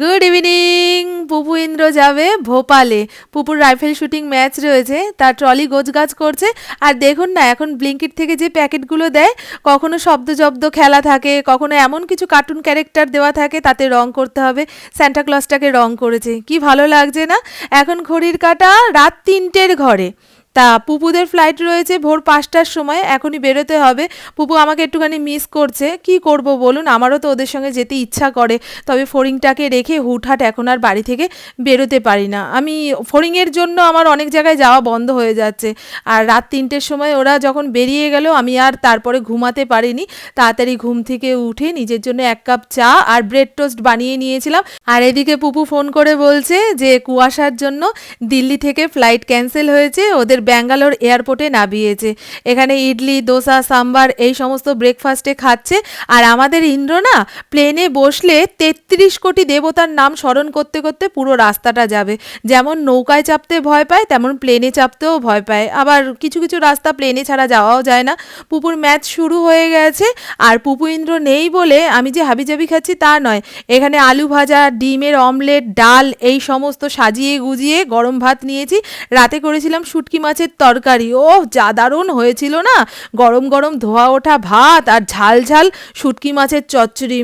Good evening Pupu Indra যাবে ভোপালে পুপুর রাইফেল শুটিং ম্যাচ রয়েছে, তার ট্রলি গোছগাছ করছে। আর দেখুন না, এখন ব্লিঙ্কিট থেকে যে প্যাকেটগুলো দেয়, কখনো শব্দ জব্দ খেলা থাকে, কখনো এমন কিছু কার্টুন ক্যারেক্টার দেওয়া থাকে, তাতে রং করতে হবে। স্যান্টা ক্লসটাকে রং করেছে, কি ভালো লাগছে না? এখন ঘড়ির কাটা রাত তিনটের ঘরে। তা পুপুদের ফ্লাইট রয়েছে ভোর পাঁচটার সময়, এখনই বেরোতে হবে। পুপু আমাকে একটুখানি মিস করছে। কি করব বলুন? আমারও তো ওদের সঙ্গে যেতে ইচ্ছা করে। তবে ফড়িংটাকে রেখে হুটহাট এখন আর বাড়ি থেকে বেরোতে পারি না। আমি ফড়িংয়ের জন্য আমার অনেক জায়গায় যাওয়া বন্ধ হয়ে যাচ্ছে। আর রাত তিনটের সময় ওরা যখন বেরিয়ে গেল, আমি আর তারপরে ঘুমাতে পারিনি। তাড়াতাড়ি ঘুম থেকে উঠে নিজের জন্য এক কাপ চা আর ব্রেড টোস্ট বানিয়ে নিয়েছিলাম। আর এদিকে পুপু ফোন করে বলছে যে, কুয়াশার জন্য দিল্লি থেকে ফ্লাইট ক্যান্সেল হয়েছে। ওদের ব্যাঙ্গালোর এয়ারপোর্টে নামিয়েছে। এখানে ইডলি, দোসা, সাম্বার এই সমস্ত ব্রেকফাস্টে খাচ্ছে। আর আমাদের ইন্দ্র না প্লেনে বসলে তেত্রিশ কোটি দেবতার নাম স্মরণ করতে করতে পুরো রাস্তাটা যাবে। যেমন নৌকায় চাপতে ভয় পায়, তেমন প্লেনে চাপতেও ভয় পায়। আবার কিছু কিছু রাস্তা প্লেনে ছাড়া যাওয়াও যায় না। পুপুর ম্যাচ শুরু হয়ে গেছে। আর পুপু ইন্দ্র নেই বলে আমি যে হাবিজাবি খাচ্ছি তা নয়। এখানে আলু ভাজা, ডিমের অমলেট ডাল এই সমস্ত সাজিয়ে গুজিয়ে গরম ভাত নিয়েছি। রাতে করেছিলাম শুটকি মাছের তরকারি। ও যা দারুণ হয়েছিল না? গরম গরম ধোয়া ওঠা ভাত আর ঝাল ঝাল শুটকি মাছের চচ্চড়ি